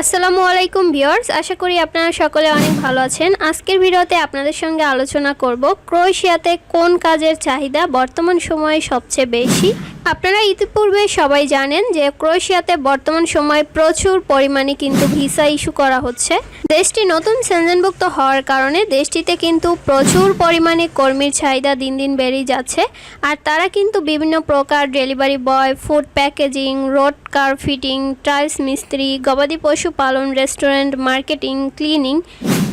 আসসালামু আলাইকুম ভিউয়ার্স, আশা করি আপনারা সকলে অনেক ভালো আছেন। আজকের ভিডিওতে আপনাদের সঙ্গে আলোচনা করব ক্রোয়েশিয়াতে কোন কাজের চাহিদা বর্তমান সময়ে সবচেয়ে বেশি আপনারা ইতিপূর্বে সবাই জানেন যে ক্রোয়েশিয়াতে বর্তমান সময়ে প্রচুর পরিমাণে কিন্তু ভিসা ইস্যু করা হচ্ছে। দেশটি নতুন সেনজেনভুক্ত হওয়ার কারণে দেশটিতে কিন্তু প্রচুর পরিমাণে কর্মীর চাহিদা দিন দিন বেড়েই যাচ্ছে। আর তারা কিন্তু বিভিন্ন প্রকার delivery boy, food packaging, road car fitting tiles মিস্ত্রি, গবাদি পশু পালন, রেস্টুরেন্ট, মার্কেটিং, ক্লিনিং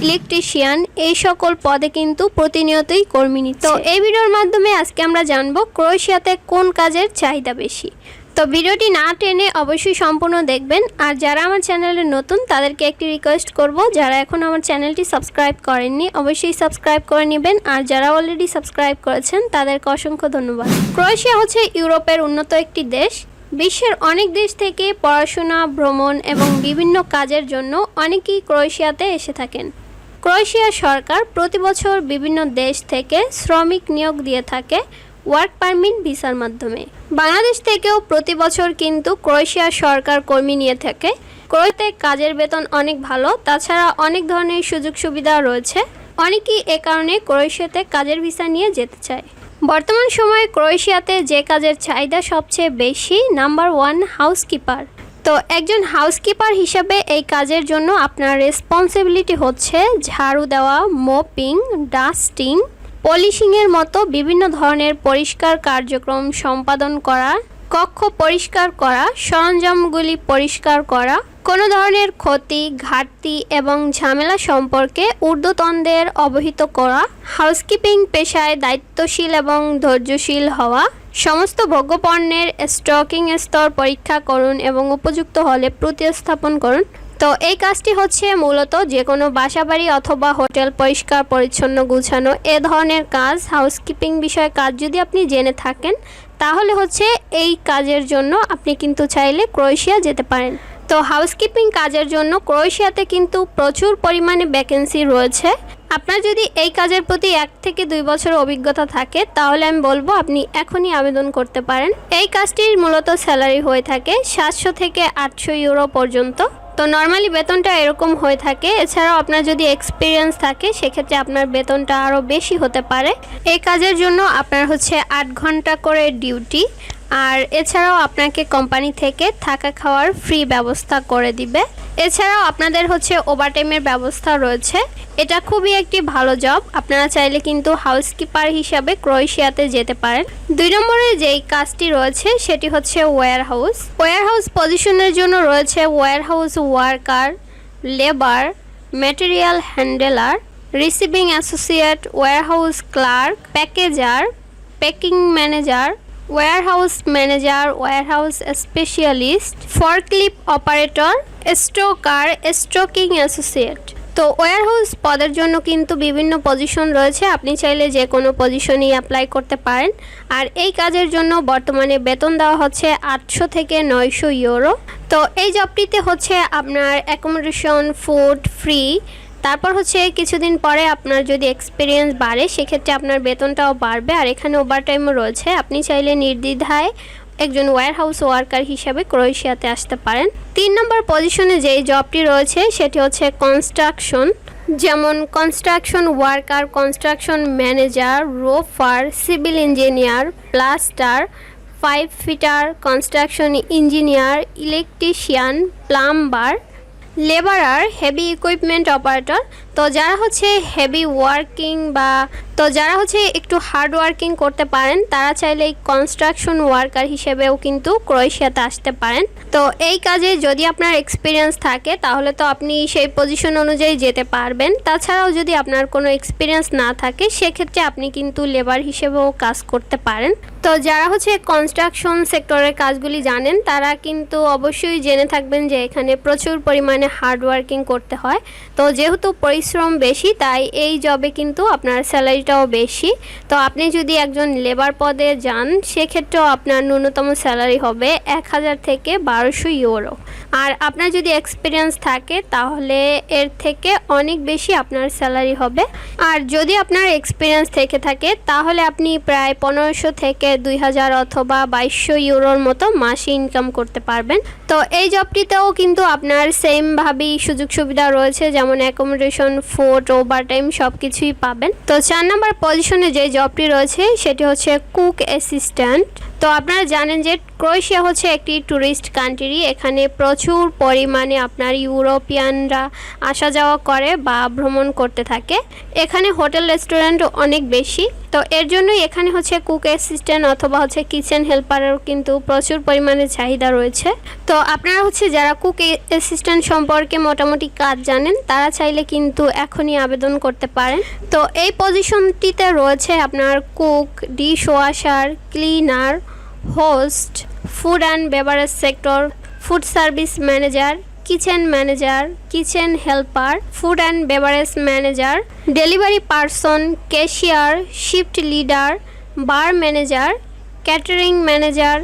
ইলেকট্রিশিয়ান এই সকল পদে কিন্তু প্রতিনিয়তই কর্মী নিচ্ছে। তো এই ভিডিওর মাধ্যমে আজকে আমরা জানব ক্রোয়েশিয়াতে কোন কাজের চাহিদা বেশি। তো ভিডিওটি না টেনে অবশ্যই সম্পূর্ণ দেখবেন। আর যারা আমার চ্যানেলে নতুন তাদেরকে একটি রিকোয়েস্ট করব যারা এখন আমার চ্যানেলটি সাবস্ক্রাইব করেননি অবশ্যই সাবস্ক্রাইব করে নেবেন। আর যারা অলরেডি সাবস্ক্রাইব করেছেন তাদেরকে অসংখ্য ধন্যবাদ। ক্রোয়েশিয়া হচ্ছে ইউরোপের উন্নত একটি দেশ। বিশ্বের অনেক দেশ থেকে পড়াশোনা ভ্রমণ এবং বিভিন্ন কাজের জন্য অনেকেই ক্রোয়েশিয়াতে এসে থাকেন। ক্রোয়েশিয়া সরকার প্রতি বছর বিভিন্ন দেশ থেকে শ্রমিক নিয়োগ দিয়ে থাকে ওয়ার্ক পারমিট ভিসার মাধ্যমে। বাংলাদেশ থেকেও প্রতি বছর কিন্তু ক্রোয়েশিয়া সরকার কর্মী নিয়ে থাকে। ক্রোয়েতে কাজের বেতন অনেক ভালো, তাছাড়া অনেক ধরনের সুযোগ সুবিধা রয়েছে। অনেকেই এ কারণে ক্রোয়েশিয়াতে কাজের ভিসা নিয়ে যেতে চায়। বর্তমান সময়ে ক্রোয়েশিয়াতে যে কাজের চাহিদা সবচেয়ে বেশি, নাম্বার ওয়ান হাউসকিপার। তো একজন হাউসকিপার হিসাবে এই কাজের জন্য আপনার রেসপন্সিবিলিটি হচ্ছে ঝাড়ু দেওয়া মোপিং ডাস্টিং পলিশিংয়ের মতো বিভিন্ন ধরনের পরিষ্কার কার্যক্রম সম্পাদন করা, কক্ষ পরিষ্কার করা, সরঞ্জামগুলি পরিষ্কার করা, কোনো ধরনের ক্ষতি, ঘাটতি এবং ঝামেলা সম্পর্কে ঊর্ধ্বতনদের অবহিত করা হাউসকিপিং পেশায় দায়িত্বশীল এবং ধৈর্যশীল হওয়া সমস্ত ভোগ্যপণ্যের স্টকিং স্তর পরীক্ষা করুন এবং উপযুক্ত হলে প্রতিস্থাপন করুন। তো এই কাজটি হচ্ছে মূলত যে কোনো বাসাবাড়ি অথবা হোটেল পরিষ্কার, পরিচ্ছন্ন, গুছানো এ ধরনের কাজ, হাউসকিপিং বিষয়ে কাজ যদি আপনি জেনে থাকেন, তাহলে হচ্ছে এই কাজের জন্য আপনি কিন্তু চাইলে ক্রোয়েশিয়া যেতে পারেন। তো হাউসকিপিং কাজের জন্য ক্রোয়েশিয়াতে কিন্তু প্রচুর পরিমাণে ভ্যাকেন্সি রয়েছে। আপনার যদি এই কাজের প্রতি এক থেকে দুই বছর অভিজ্ঞতা থাকে, তাহলে আমি বলব আপনি এখনই আবেদন করতে পারেন। এই কাজটির মূলত স্যালারি হয়ে থাকে সাতশো থেকে আটশো ইউরো পর্যন্ত। তো নর্মালি বেতনটা এরকম হয়ে থাকে। এছাড়াও আপনার যদি এক্সপিরিয়েন্স থাকে, সেক্ষেত্রে আপনার বেতনটা আরও বেশি হতে পারে। এই কাজের জন্য আপনার হচ্ছে আট ঘণ্টা করে ডিউটি আর এছাড়াও আপনাকে কোম্পানি থেকে থাকা খাওয়ার ফ্রি ব্যবস্থা করে দিবে। এছাড়াও আপনাদের হচ্ছে ওভারটাইমের ব্যবস্থা রয়েছে। এটা খুবই একটি ভালো জব আপনারা চাইলে কিন্তু হাউসকিপার হিসাবে ক্রোয়েশিয়াতে যেতে পারেন। দুই নম্বরে যেই কাজটি রয়েছে, সেটি হচ্ছে ওয়্যার হাউস ওয়্যার হাউস পজিশনের জন্য রয়েছে warehouse worker labour material handler receiving associate warehouse clerk packager packing manager warehouse manager warehouse specialist forklift operator stocker stocking associate তো ওয়্যারহাউস পদের জন্য কিন্তু বিভিন্ন পজিশন রয়েছে। আপনি চাইলে যে কোনো পজিশনই অ্যাপ্লাই করতে পারেন। আর এই কাজের জন্য বর্তমানে বেতন দেওয়া হচ্ছে আটশো থেকে নয়শো ইউরো তো এই জবটিতে হচ্ছে আপনার অ্যাকোমোডেশন ফুড ফ্রি তারপর হচ্ছে কিছুদিন পরে আপনার যদি এক্সপিরিয়েন্স বাড়ে, সেক্ষেত্রে আপনার বেতনটাও বাড়বে। আর এখানে ওভারটাইমও রয়েছে। আপনি চাইলে নির্দ্বিধায় একজন ওয়্যারহাউস ওয়ার্কার হিসাবে ক্রোয়েশিয়াতে আসতে পারেন। তিন নম্বর পজিশনে যেই জবটি রয়েছে, সেটি হচ্ছে কনস্ট্রাকশন যেমন construction worker construction manager roofer civil engineer plaster pipe fitter construction engineer electrician plumber labourer heavy equipment operator তো যারা হচ্ছে হেভি ওয়ার্কিং বা তো যারা হচ্ছে একটু হার্ড ওয়ার্কিং করতে পারেন, তারা চাইলে এই কনস্ট্রাকশন ওয়ার্কার হিসেবেও কিন্তু ক্রোয়েশিয়াতে আসতে পারেন। তো এই কাজে যদি আপনার এক্সপিরিয়েন্স থাকে, তাহলে তো আপনি সেই পজিশন অনুযায়ী যেতে পারবেন। তাছাড়াও যদি আপনার কোনো এক্সপিরিয়েন্স না থাকে, সেক্ষেত্রে আপনি কিন্তু লেবার হিসেবেও কাজ করতে পারেন। তো যারা হচ্ছে কনস্ট্রাকশন সেক্টরের কাজগুলি জানেন, তারা কিন্তু অবশ্যই জেনে থাকবেন যে এখানে প্রচুর পরিমাণে হার্ড ওয়ার্কিং করতে হয়। তো যেহেতু পরিশ্রম পরিশ্রম বেশি, তাই এই জবে কিন্তু আপনার স্যালারিটাও বেশি। তো আপনি যদি একজন লেবার পদে যান, সেক্ষেত্রেও আপনার ন্যূনতম স্যালারি হবে এক হাজার থেকে বারোশো ইউরো আর আপনার যদি এক্সপিরিয়েন্স থাকে, তাহলে এর থেকে অনেক বেশি আপনার স্যালারি হবে। আর যদি আপনার এক্সপিরিয়েন্স থেকে থাকে, তাহলে আপনি প্রায় পনেরোশো থেকে দুই হাজার অথবা বাইশশো ইউরোর মতো মাসে ইনকাম করতে পারবেন। তো এই জবটিতেও কিন্তু আপনার সেমভাবেই সুযোগ সুবিধা রয়েছে, যেমন অ্যাকোমোডেশন ফুড ওভার টাইম সব কিছুই পাবেন। তো চার নাম্বার পজিশনে যে জবটি রয়েছে, সেটি হচ্ছে কুক অ্যাসিস্ট্যান্ট তো আপনারা জানেন যে ক্রোয়েশিয়া হচ্ছে একটি ট্যুরিস্ট কান্ট্রি এখানে প্রচুর পরিমাণে আপনার ইউরোপিয়ানরা আসা যাওয়া করে বা ভ্রমণ করতে থাকে। এখানে হোটেল, রেস্টুরেন্ট অনেক বেশি। তো এর জন্যই এখানে হচ্ছে কুক অ্যাসিস্ট্যান্ট অথবা হচ্ছে কিচেন হেল্পারের কিন্তু প্রচুর পরিমাণে চাহিদা রয়েছে। তো আপনারা হচ্ছে যারা কুক অ্যাসিস্ট্যান্ট সম্পর্কে মোটামুটি কাজ জানেন, তারা চাইলে কিন্তু এখনই আবেদন করতে পারেন। তো এই পজিশনটিতে রয়েছে আপনার cook dish washer cleaner host, food and beverage sector, food service manager, kitchen manager, kitchen helper, food and beverage manager, delivery person, cashier, shift leader, bar manager, catering manager,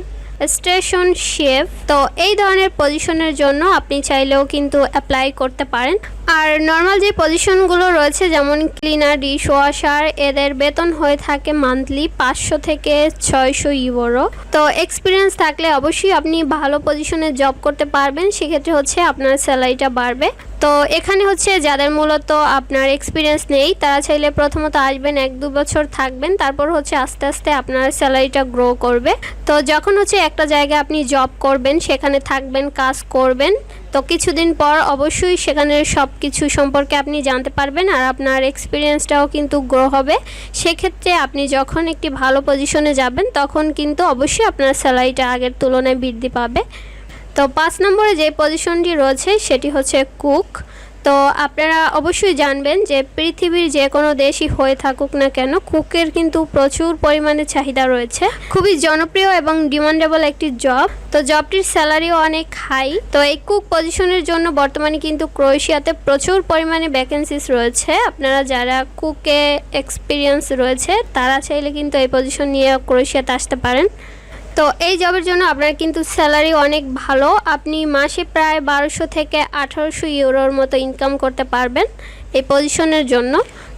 station chef. তো এই ধরনের পজিশনের জন্য আপনি চাইলেও কিন্তু apply করতে পারেন। আর নর্মাল যে পজিশনগুলো রয়েছে, যেমন ক্লিনার ডিশ ওয়াশার এদের বেতন হয়ে থাকে মান্থলি পাঁচশো থেকে ছয়শো ইউরো তো এক্সপিরিয়েন্স থাকলে অবশ্যই আপনি ভালো পজিশনে জব করতে পারবেন, সেক্ষেত্রে হচ্ছে আপনার স্যালারিটা বাড়বে। তো এখানে হচ্ছে যাদের মূলত আপনার এক্সপিরিয়েন্স নেই, তারা চাইলে প্রথমত আসবেন, এক দু বছর থাকবেন, তারপর হচ্ছে আস্তে আস্তে আপনার স্যালারিটা গ্রো করবে। তো যখন হচ্ছে একটা জায়গায় আপনি জব করবেন, সেখানে থাকবেন, কাজ করবেন তো কিছুদিন পর অবশ্যই সেখানে সব কিছু সম্পর্কে আপনি জানতে পারবেন আর আপনার এক্সপিরিয়েন্সটাও কিন্তু গ্রো হবে। সেক্ষেত্রে আপনি যখন একটি ভালো পজিশনে যাবেন, তখন কিন্তু অবশ্যই আপনার স্যালারিটা আগের তুলনায় বৃদ্ধি পাবে। তো পাঁচ নম্বরে যে পজিশনটি রয়েছে, সেটি হচ্ছে কুক তো আপনারা অবশ্যই জানবেন যে পৃথিবীর যে কোনো দেশই হয়ে থাকুক না কেন, কুকের কিন্তু প্রচুর পরিমাণে চাহিদা রয়েছে। খুবই জনপ্রিয় এবং ডিমান্ডেবল একটি জব তো জবটির স্যালারিও অনেক হাই তো এই কুক পজিশনের জন্য বর্তমানে কিন্তু ক্রোয়েশিয়াতে প্রচুর পরিমাণে ভ্যাকেন্সিস রয়েছে। আপনারা যারা কুকে এক্সপিরিয়েন্স রয়েছে, তারা চাইলে কিন্তু এই পজিশন নিয়ে ক্রোয়েশিয়াতে আসতে পারেন। তো এই জবের জন্য আপনার কিন্তু স্যালারি অনেক ভালো। আপনি মাসে প্রায় বারোশো থেকে আঠারোশো ইউরোর মতো ইনকাম করতে পারবেন এই পজিশনের জন্য।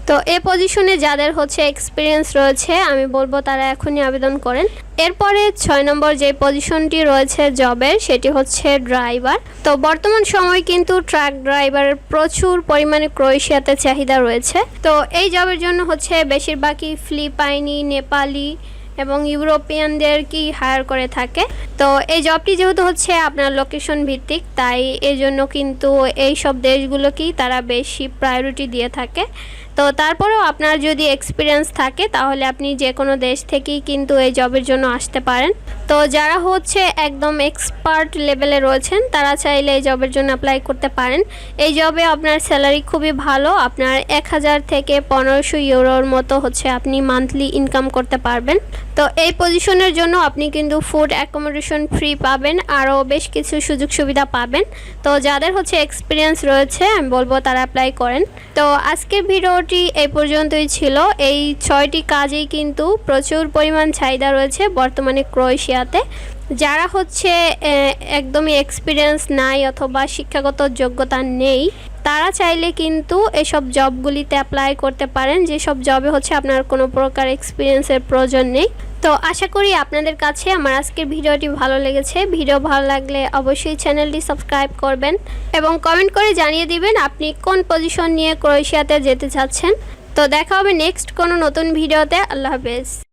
তো এ পজিশনে যাদের হচ্ছে এক্সপিরিয়েন্স রয়েছে, আমি বলব তারা এখনই আবেদন করেন। এরপরে ছয় নম্বর যে পজিশনটি রয়েছে জবের সেটি হচ্ছে ড্রাইভার তো বর্তমান সময় কিন্তু ট্রাক ড্রাইভারের প্রচুর পরিমাণে ক্রোয়েশিয়াতে চাহিদা রয়েছে। তো এই জবের জন্য হচ্ছে বেশিরভাগই ফিলিপাইনি, নেপালি এবং ইউরোপিয়ানদেরকেই হায়ার করে থাকে। তো এই জবটি যেহেতু হচ্ছে আপনার লোকেশন ভিত্তিক, তাই এই জন্য কিন্তু এই সব দেশগুলোকেই তারা বেশি প্রায়োরিটি দিয়ে থাকে। তো তারপরেও আপনার যদি এক্সপিরিয়েন্স থাকে, তাহলে আপনি যে কোনো দেশ থেকেই কিন্তু এই জবের জন্য আসতে পারেন। তো যারা হচ্ছে একদম এক্সপার্ট লেভেলে রয়েছেন, তারা চাইলে এই জবের জন্য অ্যাপ্লাই করতে পারেন। এই জবে আপনার স্যালারি খুবই ভালো, আপনার এক হাজার থেকে পনেরোশো ইউরোর মতো হচ্ছে আপনি মান্থলি ইনকাম করতে পারবেন। তো এই পজিশনের জন্য আপনি কিন্তু ফুড অ্যাকোমোডেশন ফ্রি পাবেন, আরও বেশ কিছু সুযোগ সুবিধা পাবেন। তো যাদের হচ্ছে এক্সপিরিয়েন্স রয়েছে, আমি বলব তারা অ্যাপ্লাই করেন। তো আজকের ভিডিওটি এই পর্যন্তই ছিল। এই ছয়টি কাজেই কিন্তু প্রচুর পরিমাণ চাহিদা রয়েছে বর্তমানে ক্রোয়েশিয়াতে। যারা হচ্ছে একদমই এক্সপিরিয়েন্স নাই অথবা শিক্ষাগত যোগ্যতা নেই, তারা চাইলে কিন্তু এসব জবগুলিতে অ্যাপ্লাই করতে পারেন। যেসব জবে হচ্ছে আপনার কোনো প্রকার এক্সপিরিয়েন্সের প্রয়োজন নেই। তো আশা করি আপনাদের কাছে আমার আজকের ভিডিওটি ভালো লেগেছে। ভিডিও ভালো লাগলে অবশ্যই চ্যানেলটি সাবস্ক্রাইব করবেন এবং কমেন্ট করে জানিয়ে দিবেন আপনি কোন পজিশন নিয়ে ক্রোয়েশিয়াতে যেতে চাচ্ছেন। তো দেখা হবে নেক্সট কোনো নতুন ভিডিওতে। আল্লাহ হাফেজ।